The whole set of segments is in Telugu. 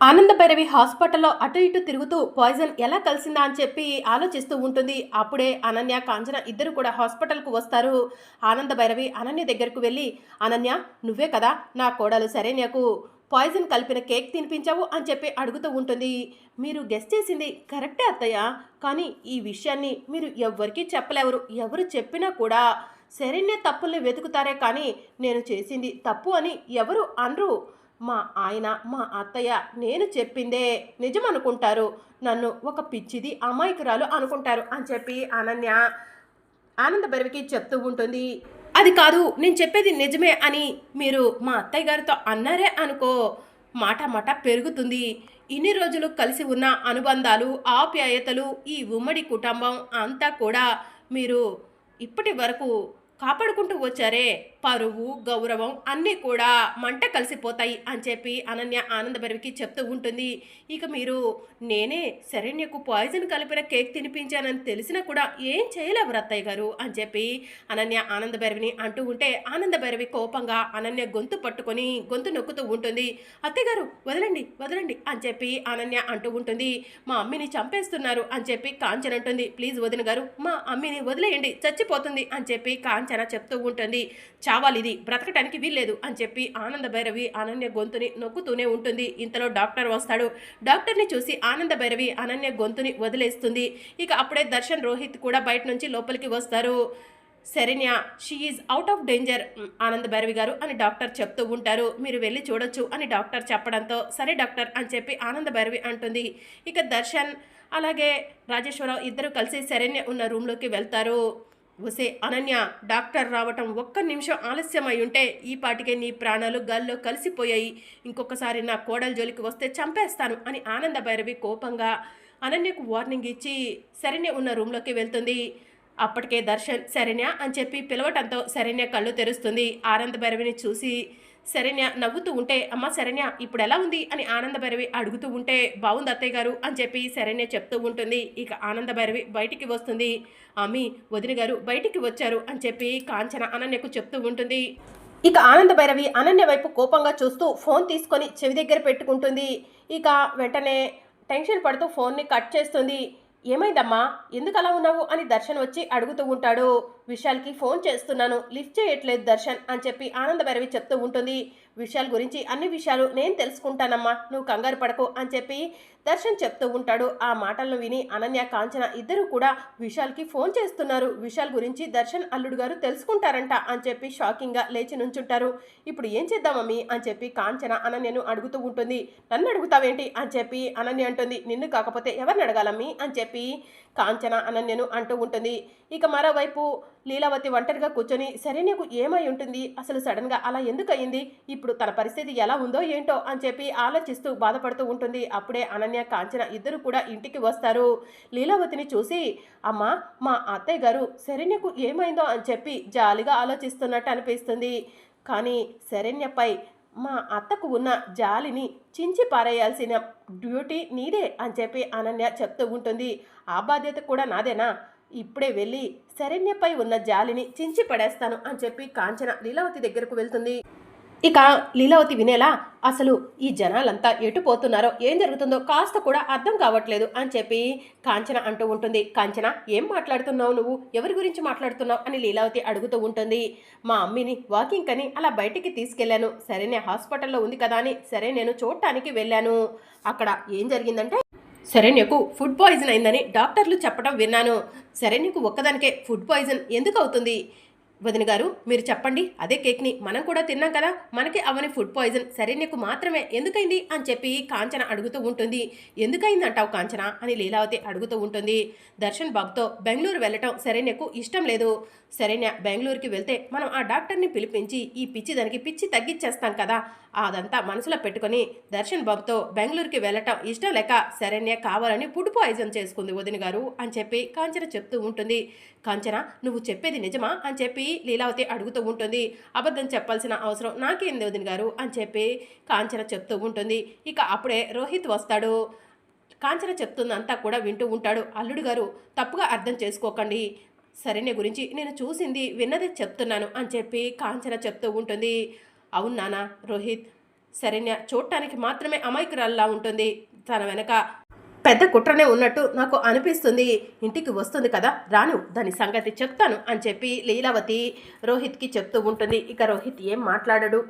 ఆనంద భైరవి హాస్పిటల్లో అటు ఇటు తిరుగుతూ పాయిజన్ ఎలా కలిసిందా అని చెప్పి ఆలోచిస్తూ ఉంటుంది. అప్పుడే అనన్య కాంచన ఇద్దరు కూడా హాస్పిటల్కు వస్తారు. ఆనంద భైరవి అనన్య దగ్గరకు వెళ్ళి అనన్య నువ్వే కదా? నా కోడలు సరే నాకు పాయిజన్ కలిపిన కేక్ తినిపించావు? అని చెప్పి అడుగుతూ ఉంటుంది. మీరు గెస్ట్ చేసింది కరెక్టే అత్తయ్య కానీ ఈ విషయాన్ని మీరు ఎవ్వరికీ చెప్పలేవరు. ఎవరు చెప్పినా కూడా సరైన తప్పుల్ని వెతుకుతారే కానీ నేను చేసింది తప్పు అని ఎవరు అనరు. మా ఆయన మా అత్తయ్య నేను చెప్పిందే నిజం అనుకుంటారు నన్ను ఒక పిచ్చిది అమాయకురాలు అనుకుంటారు అని చెప్పి అనన్య ఆనంద భైరవికి చెప్తూ ఉంటుంది. అది కాదు నేను చెప్పేది నిజమే అని మీరు మా అత్తయ్య గారితో అన్నారే అనుకో మాట మాట పెరుగుతుంది. ఇన్ని రోజులు కలిసి ఉన్న అనుబంధాలు ఆప్యాయతలు ఈ ఉమ్మడి కుటుంబం అంతా కూడా మీరు ఇప్పటి వరకు కాపాడుకుంటూ వచ్చారే. పరువు గౌరవం అన్నీ కూడా మంట కలిసిపోతాయి అని చెప్పి అనన్య ఆనందభరివికి చెప్తూ ఉంటుంది. ఇక మీరు నేనే శరణ్యకు పాయిజన్ కలిపిన కేక్ తినిపించానని తెలిసినా కూడా ఏం చేయలేవు రత్తయ్య గారు అని చెప్పి అనన్య ఆనందభైరవిని అంటూ ఉంటే ఆనందభైరవి కోపంగా అనన్య గొంతు పట్టుకొని గొంతు నొక్కుతూ ఉంటుంది. అత్తయ్య గారు వదలండి వదలండి అని చెప్పి అనన్య అంటూ ఉంటుంది. మా అమ్మిని చంపేస్తున్నారు అని చెప్పి కాంచన అంటుంది. ప్లీజ్ వదిన గారు మా అమ్మిని వదిలేయండి చచ్చిపోతుంది అని చెప్పి కాంచన చెప్తూ ఉంటుంది. చావాలి ఇది బ్రతకటానికి వీల్లేదు అని చెప్పి ఆనంద భైరవి అనన్య గొంతుని నొక్కుతూనే ఉంటుంది. ఇంతలో డాక్టర్ వస్తాడు. డాక్టర్ని చూసి ఆనంద భైరవి అనన్య గొంతుని వదిలేస్తుంది. ఇక అప్పుడే దర్శన్ రోహిత్ కూడా బయట నుంచి లోపలికి వస్తారు. Saranya she is out of danger Ananda Bhairavi గారు అని డాక్టర్ చెప్తూ ఉంటారు. మీరు వెళ్ళి చూడొచ్చు అని డాక్టర్ చెప్పడంతో సరే డాక్టర్ అని చెప్పి ఆనంద భైరవి అంటుంది. ఇక దర్శన్ అలాగే రాజేశ్వరరావు ఇద్దరు కలిసి శరణ్య ఉన్న రూమ్లోకి వెళ్తారు. ఒసే అనన్య డాక్టర్ రావటం ఒక్క నిమిషం ఆలస్యం అయి ఉంటే ఈ పాటికే నీ ప్రాణాలు గాల్లో కలిసిపోయాయి. ఇంకొకసారి నా కోడల జోలికి వస్తే చంపేస్తాను అని ఆనంద భైరవి కోపంగా అనన్యకు వార్నింగ్ ఇచ్చి శరణ్య ఉన్న రూమ్లోకి వెళ్తుంది. అప్పటికే దర్శన్ శరణ్య అని చెప్పి పిలవటంతో శరణ్య కళ్ళు తెరుస్తుంది. ఆనంద భైరవిని చూసి శరణ్య నవ్వుతూ ఉంటే అమ్మ శరణ్య ఇప్పుడు ఎలా ఉంది? అని ఆనంద భైరవి అడుగుతూ ఉంటే బాగుంది అత్తయ్య గారు అని చెప్పి శరణ్య చెప్తూ ఉంటుంది. ఇక ఆనంద భైరవి బయటికి వస్తుంది. ఆమె వదిన గారు బయటికి వచ్చారు అని చెప్పి కాంచన అనన్యకు చెప్తూ ఉంటుంది. ఇక ఆనంద భైరవి అనన్య వైపు కోపంగా చూస్తూ ఫోన్ తీసుకొని చెవి దగ్గర పెట్టుకుంటుంది. ఇక వెంటనే టెన్షన్ పడుతూ ఫోన్ని కట్ చేస్తుంది. ఏమైందమ్మా? ఎందుకు అలా ఉన్నావు? అని దర్శన్ వచ్చి అడుగుతూ ఉంటాడు. విశాల్కి ఫోన్ చేస్తున్నాను. లిఫ్ట్ చేయట్లేదు దర్శన్ అని చెప్పి ఆనంద భైరవి చెప్తూ ఉంటుంది. విషయాల గురించి అన్ని విషయాలు నేను తెలుసుకుంటానమ్మా. నువ్వు కంగారు పడకు అని చెప్పి దర్శన్ చెప్తూ ఉంటాడు. ఆ మాటలను విని అనన్య కాంచన ఇద్దరు కూడా విశాల్కి ఫోన్ చేస్తున్నారు. విశాల్ గురించి దర్శన్ అల్లుడు గారు తెలుసుకుంటారంట అని చెప్పి షాకింగ్గా లేచి నుంచుంటారు. ఇప్పుడు ఏం చేద్దామమ్మీ అని చెప్పి కాంచన అనన్యను అడుగుతూ ఉంటుంది. నన్ను అడుగుతావేంటి? అని చెప్పి అనన్య అంటుంది. నిన్ను కాకపోతే ఎవరిని అడగాలమ్మీ? అని చెప్పి కాంచన అనన్యను అంటూ ఉంటుంది. ఇక మరోవైపు లీలావతి ఒంటరిగా కూర్చొని సరే నీకు ఏమై ఉంటుంది? అసలు సడన్గా అలా ఎందుకు అయింది ఇప్పుడు తన పరిస్థితి ఎలా ఉందో ఏంటో? అని చెప్పి ఆలోచిస్తూ బాధపడుతూ ఉంటుంది. అప్పుడే అనన్య కాంచన ఇద్దరు కూడా ఇంటికి వస్తారు. లీలావతిని చూసి అమ్మా మా అత్తయ్య గారు శరణ్యకు ఏమైందో? అని చెప్పి జాలిగా ఆలోచిస్తున్నట్టు అనిపిస్తుంది. కానీ శరణ్యపై మా అత్తకు ఉన్న జాలిని చించి పారేయాల్సిన డ్యూటీ నీదే అని చెప్పి అనన్య చెప్తూ ఉంటుంది. ఆ బాధ్యత కూడా నాదేనా? ఇప్పుడే వెళ్ళి శరణ్యపై ఉన్న జాలిని చించి పడేస్తాను అని చెప్పి కాంచన లీలావతి దగ్గరకు వెళ్తుంది. ఇక లీలావతి వినేలా అసలు ఈ జనాలంతా ఎటు పోతున్నారో ఏం జరుగుతుందో కాస్త కూడా అర్థం కావట్లేదు అని చెప్పి కాంచన అంటూ ఉంటుంది. కాంచన ఏం మాట్లాడుతున్నావు నువ్వు? ఎవరి గురించి మాట్లాడుతున్నావు? అని లీలావతి అడుగుతూ ఉంటుంది. మా అమ్మిని వాకింగ్ అని అలా బయటికి తీసుకెళ్ళాను సరేనే హాస్పిటల్లో ఉంది కదా అని సరే నేను చూడటానికి వెళ్ళాను. అక్కడ ఏం జరిగిందంటే శరణ్యకు ఫుడ్ పాయిజన్ అయిందని డాక్టర్లు చెప్పడం విన్నాను. శరణ్యకు ఒక్కదానికే ఫుడ్ పాయిజన్ ఎందుకు అవుతుంది వదిన గారు మీరు చెప్పండి. అదే కేక్ని మనం కూడా తిన్నాం కదా. మనకి అవని ఫుడ్ పాయిజన్ శరణ్యకు మాత్రమే ఎందుకైంది అని చెప్పి కాంచన అడుగుతూ ఉంటుంది. ఎందుకైంది అంటావు కాంచన? అని లీలావతి అడుగుతూ ఉంటుంది. దర్శన్ బాబుతో బెంగళూరు వెళ్ళటం శరణ్యకు ఇష్టం లేదు. శరణ్య బెంగళూరుకి వెళ్తే మనం ఆ డాక్టర్ని పిలిపించి ఈ పిచ్చి దానికి పిచ్చి తగ్గించేస్తాం కదా. అదంతా మనసులో పెట్టుకొని దర్శన్ బాబుతో బెంగళూరుకి వెళ్ళటం ఇష్టం లేక శరణ్య కావాలని ఫుడ్ పాయిజన్ చేసుకుంది వదిన గారు అని చెప్పి కాంచన చెప్తూ ఉంటుంది. కాంచన నువ్వు చెప్పేది నిజమా? అని చెప్పి లీలావతి అడుగుతూ ఉంటుంది. అబద్ధం చెప్పాల్సిన అవసరం నాకేంది వదిన గారు అని చెప్పి కాంచన చెప్తూ ఉంటుంది. ఇక అప్పుడే రోహిత్ వస్తాడు. కాంచన చెప్తుందంతా కూడా వింటూ ఉంటాడు. అల్లుడు గారు తప్పుగా అర్థం చేసుకోకండి. శరణ్య గురించి నేను చూసింది విన్నది చెప్తున్నాను అని చెప్పి కాంచన చెప్తూ ఉంటుంది. అవును నానా రోహిత్. శరణ్య చూడటానికి మాత్రమే అమాయకురాల్లా ఉంటుంది తన వెనక. పెద్ద కుట్రనే ఉన్నట్టు నాకు అనిపిస్తుంది. ఇంటికి వస్తుంది కదా రాను దాని సంగతి చెప్తాను అని చెప్పి లీలావతి రోహిత్కి చెప్తూ ఉంటుంది. ఇక రోహిత్ ఏం మాట్లాడడు.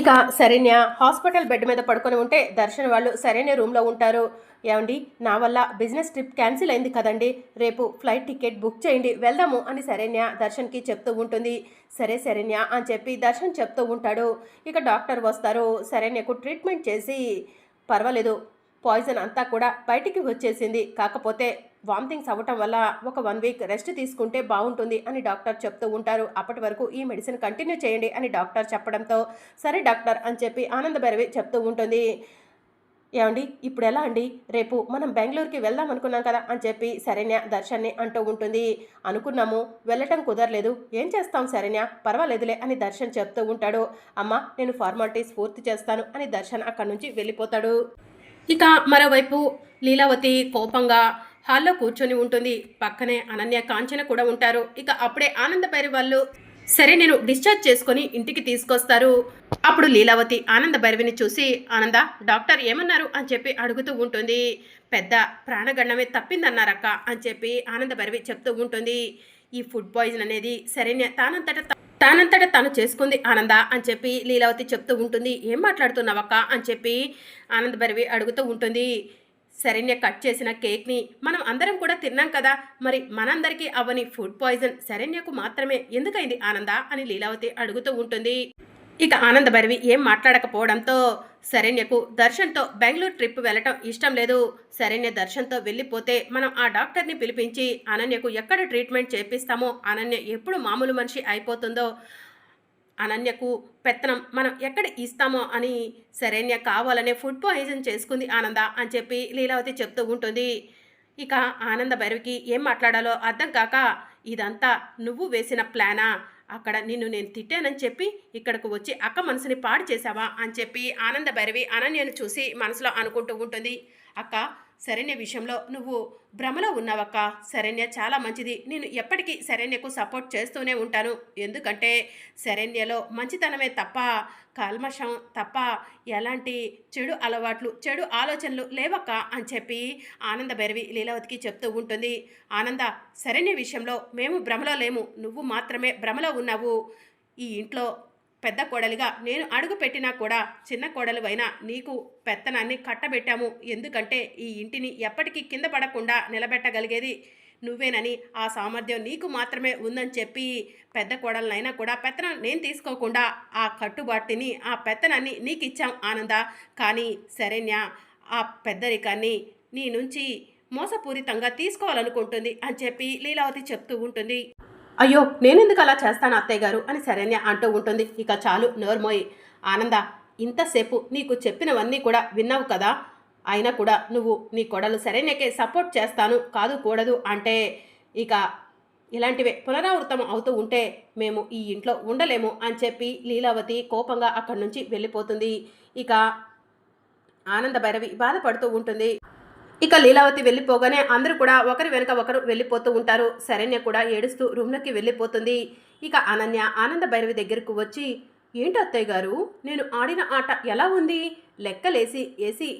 ఇక శరణ్య హాస్పిటల్ బెడ్ మీద పడుకొని ఉంటే దర్శన్ వాళ్ళు శరణ్య రూమ్లో ఉంటారు. ఏమండి నా వల్ల బిజినెస్ ట్రిప్ క్యాన్సిల్ అయింది కదండి. రేపు ఫ్లైట్ టికెట్ బుక్ చేయండి వెళ్దాము అని శరణ్య దర్శన్కి చెప్తూ ఉంటుంది. సరే శరణ్య అని చెప్పి దర్శన్ చెప్తూ ఉంటాడు. ఇక డాక్టర్ వస్తారు. శరణ్యకు ట్రీట్మెంట్ చేసి పర్వాలేదు పాయిజన్ అంతా కూడా బయటికి వచ్చేసింది. కాకపోతే వామిటింగ్స్ అవ్వటం వల్ల ఒక వన్ వీక్ రెస్ట్ తీసుకుంటే బాగుంటుంది అని డాక్టర్ చెప్తూ ఉంటారు. అప్పటి వరకు ఈ మెడిసిన్ కంటిన్యూ చేయండి అని డాక్టర్ చెప్పడంతో సరే డాక్టర్ అని చెప్పి ఆనందభైరవి చెప్తూ ఉంటుంది. ఏమండి? ఇప్పుడు ఎలా అండి? రేపు మనం బెంగళూరుకి వెళ్దాం అనుకున్నాం కదా అని చెప్పి శరణ్య దర్శన్ని అంటూ ఉంటుంది. అనుకున్నాము. వెళ్ళటం కుదరలేదు. ఏం చేస్తాం శరణ్య? పర్వాలేదులే అని దర్శన్ చెప్తూ ఉంటాడు. అమ్మ నేను ఫార్మాలిటీస్ పూర్తి చేస్తాను అని దర్శన్ అక్కడి నుంచి వెళ్ళిపోతాడు. ఇక మరోవైపు లీలావతి కోపంగా హాల్లో కూర్చొని ఉంటుంది. పక్కనే అనన్య కాంచన కూడా ఉంటారు. ఇక అప్పుడే ఆనందపైరి వాళ్ళు సరే నేను డిశ్చార్జ్ చేసుకొని ఇంటికి తీసుకొస్తారు. అప్పుడు లీలావతి ఆనంద భైరవిని చూసి ఆనంద డాక్టర్ ఏమన్నారు? అని చెప్పి అడుగుతూ ఉంటుంది. పెద్ద ప్రాణగండమే తప్పిందన్నారక్క అని చెప్పి ఆనంద భైరవి చెప్తూ ఉంటుంది. ఈ ఫుడ్ పాయిజన్ అనేది సరైన తానంతట తానంతట తాను చేసుకుంది ఆనంద అని చెప్పి లీలావతి చెప్తూ ఉంటుంది. ఏం మాట్లాడుతున్నావక్క? అని చెప్పి ఆనంద భైరవి అడుగుతూ ఉంటుంది. శరణ్య కట్ చేసిన కేక్ని మనం అందరం కూడా తిన్నాం కదా మరి మనందరికీ అవని ఫుడ్ పాయిజన్ శరణ్యకు మాత్రమే ఎందుకైంది ఆనంద అని లీలావతి అడుగుతూ ఉంటుంది. ఇక ఆనంద భైరవి ఏం మాట్లాడకపోవడంతో శరణ్యకు దర్శన్తో బెంగళూరు ట్రిప్ వెళ్ళటం ఇష్టం లేదు. శరణ్య దర్శన్తో వెళ్ళిపోతే మనం ఆ డాక్టర్ని పిలిపించి అనన్యకు ఎక్కడ ట్రీట్మెంట్ చేపిస్తామో అనన్య ఎప్పుడు మామూలు మనిషి అయిపోతుందో అనన్యకు పెత్తనం మనం ఎక్కడ ఇస్తామో అని శరణ్య కావాలనే ఫుడ్ పాయిజన్ చేసుకుంది ఆనంద అని చెప్పి లీలావతి చెప్తూ ఉంటుంది. ఇక ఆనంద భైరవికి ఏం మాట్లాడాలో అర్థం కాక ఇదంతా నువ్వు వేసిన ప్లానా? అక్కడ నిన్ను నేను తిట్టానని చెప్పి ఇక్కడకు వచ్చి అక్క మనసుని పాడు చేశావా? అని చెప్పి ఆనంద భైరవి అనన్యను చూసి మనసులో అనుకుంటూ ఉంటుంది. అక్క శరణ్య విషయంలో నువ్వు భ్రమలో ఉన్నావక్క. శరణ్య చాలా మంచిది. నేను ఎప్పటికీ శరణ్యకు సపోర్ట్ చేస్తూనే ఉంటాను. ఎందుకంటే శరణ్యలో మంచితనమే తప్ప కల్మషం తప్ప ఎలాంటి చెడు అలవాట్లు చెడు ఆలోచనలు లేవక్క అని చెప్పి ఆనంద భైరవి లీలావతికి చెప్తూ ఉంటుంది. ఆనంద శరణ్య విషయంలో మేము భ్రమలో లేము. నువ్వు మాత్రమే భ్రమలో ఉన్నావు. ఈ ఇంట్లో పెద్ద కోడలిగా నేను అడుగు పెట్టినా కూడా చిన్న కోడలు అయినా నీకు పెత్తనాన్ని కట్టబెట్టాము. ఎందుకంటే ఈ ఇంటిని ఎప్పటికీ కింద పడకుండా నిలబెట్టగలిగేది నువ్వేనని ఆ సామర్థ్యం నీకు మాత్రమే ఉందని చెప్పి పెద్ద కోడలనైనా కూడా పెత్తనం నేను తీసుకోకుండా ఆ కట్టుబాటుని ఆ పెత్తనాన్ని నీకు ఇచ్చాం ఆనంద. కానీ శరణ్య ఆ పెద్దరికాన్ని నీ నుంచి మోసపూరితంగా తీసుకోవాలనుకుంటుంది అని చెప్పి లీలావతి చెప్తూ ఉంటుంది. అయ్యో నేనెందుకు అలా చేస్తాను అత్తయ్య గారు? అని శరణ్య అంటూ ఉంటుంది. ఇక చాలు నోర్మోయి. ఆనంద ఇంతసేపు నీకు చెప్పినవన్నీ కూడా విన్నావు కదా? అయినా కూడా నువ్వు నీ కొడలు శరణ్యకే సపోర్ట్ చేస్తాను కాదు కూడదు అంటే ఇక ఇలాంటివే పునరావృతం అవుతూ ఉంటే మేము ఈ ఇంట్లో ఉండలేము అని చెప్పి లీలావతి కోపంగా అక్కడి నుంచి వెళ్ళిపోతుంది. ఇక ఆనంద భైరవి బాధపడుతూ ఉంటుంది. ఇక లీలావతి వెళ్ళిపోగానే అందరూ కూడా ఒకరి వెనుక ఒకరు వెళ్ళిపోతూ ఉంటారు. శరణ్య కూడా ఏడుస్తూ రూమ్లోకి వెళ్ళిపోతుంది. ఇక అనన్య ఆనంద భైరవి దగ్గరకు వచ్చి ఏంటి అత్తయ్య గారు? నేను ఆడిన ఆట ఎలా ఉంది? లెక్కలేసి వేసి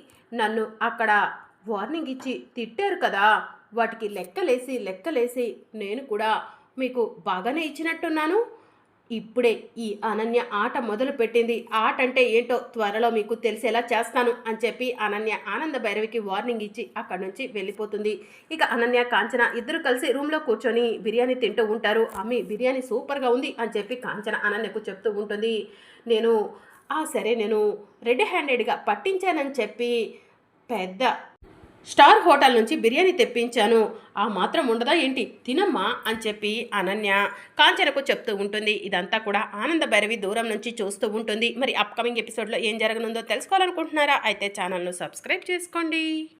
నన్ను అక్కడ వార్నింగ్ ఇచ్చి తిట్టారు కదా. వాటికి లెక్కలేసి లెక్కలేసి నేను కూడా మీకు బాగానే ఇచ్చినట్టున్నాను. ఇప్పుడే ఈ అనన్య ఆట మొదలు పెట్టింది ఆట అంటే ఏంటో త్వరలో మీకు తెలిసేలా చేస్తాను అని చెప్పి అనన్య ఆనంద భైరవికి వార్నింగ్ ఇచ్చి అక్కడి నుంచి వెళ్ళిపోతుంది. ఇక అనన్య కాంచన ఇద్దరు కలిసి రూమ్లో కూర్చొని బిర్యానీ తింటూ ఉంటారు. అమ్మి బిర్యానీ సూపర్గా ఉంది అని చెప్పి కాంచన అనన్యకు చెప్తూ ఉంటుంది. నేను ఆ సరే నేను రెడ్ హ్యాండెడ్గా పట్టించానని చెప్పి పెద్ద స్టార్ హోటల్ నుంచి బిర్యానీ తెప్పించాను. ఆ మాత్రం ఉండదా ఏంటి? తినమ్మా అని చెప్పి అనన్య కాంచనకు చెప్తూ ఉంటుంది. ఇదంతా కూడా ఆనంద భైరవి దూరం నుంచి చూస్తూ ఉంటుంది. మరి అప్కమింగ్ ఎపిసోడ్లో ఏం జరగనుందో తెలుసుకోవాలనుకుంటున్నారా? అయితే ఛానల్ను సబ్స్క్రైబ్ చేసుకోండి.